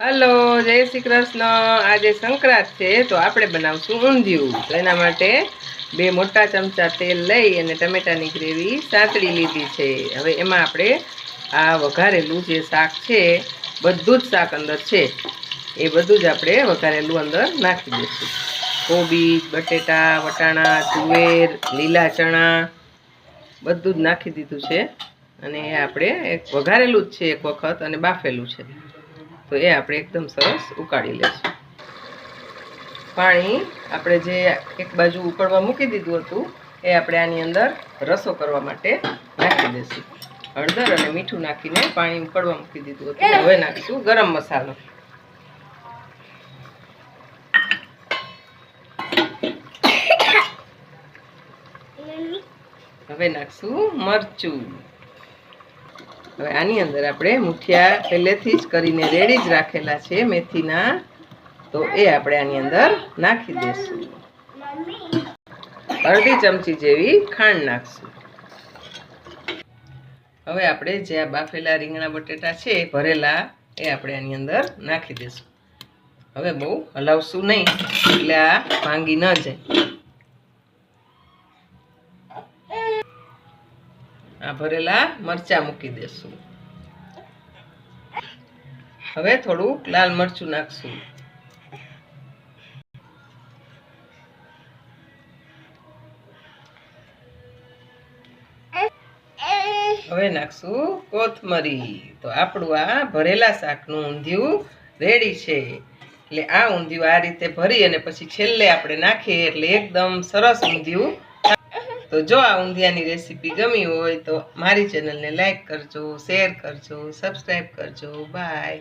Hello, જય શ્રી કૃષ્ણ. આજે સંક્રાંત છે, તો આપણે બનાવશું ઊંધિયું. તો એના માટે બે મોટા ચમચા તેલ લઈ અને ટમેટાની ગ્રેવી સાંતળી લીધી છે. હવે એમાં આપણે આ વઘારેલું જે શાક છે, બધું જ શાક અંદર છે. એ બધું જ આપણે વઘારેલું અંદર નાખી દઈશું. કોબી, બટેટા, વટાણા, તુવેર, લીલા ચણા, બધું જ નાખી દીધું છે. અને એ આપણે એક વઘારેલું જ છે એક વખત અને બાફેલું છે. તો એ આપણે એકદમ સરસ ઉકાળી લઈશું. પાણી આપણે જે એક બાજુ ઉકળવા મૂકી દીધું હતું એ આપણે આની અંદર રસો કરવા માટે નાખી દઈશું. હળદર અને મીઠું નાખીને પાણી ઉકળવા મૂકી દીધું હતું. હવે નાખીશું ગરમ મસાલો. હવે નાખશું મરચું. હવે આની અંદર આપણે મુઠિયા પહેલેથી જ કરીને રેડી જ રાખેલા છે મેથીના. તો એ આપણે આની અંદર નાખી દઈશું. અડધી ચમચી જેવી ખાંડ નાખશું. હવે આપણે જે આ બાફેલા રીંગણા બટેટા છે ભરેલા એ આપણે આની અંદર નાખી દઈશું. હવે બહુ હલાવશું નહીં, એટલે આ ભાંગી ન જાય. આ ભરેલા મરચા મૂકી દેશું. હવે થોડુંક લાલ મરચું નાખશું. હવે નાખશું કોથમરી. તો આપણું આ ભરેલા શાકનું ઊંધિયું રેડી છે. એટલે આ ઊંધિયું આ રીતે ભરી અને પછી છેલ્લે આપણે નાખીએ એટલે એકદમ સરસ ઊંધિયું તો જો આ ઊંધિયાની રેસીપી ગમી હોય તો મારી ચેનલને લાઈક કરજો શેર કરજો સબસ્ક્રાઈબ કરજો. બાય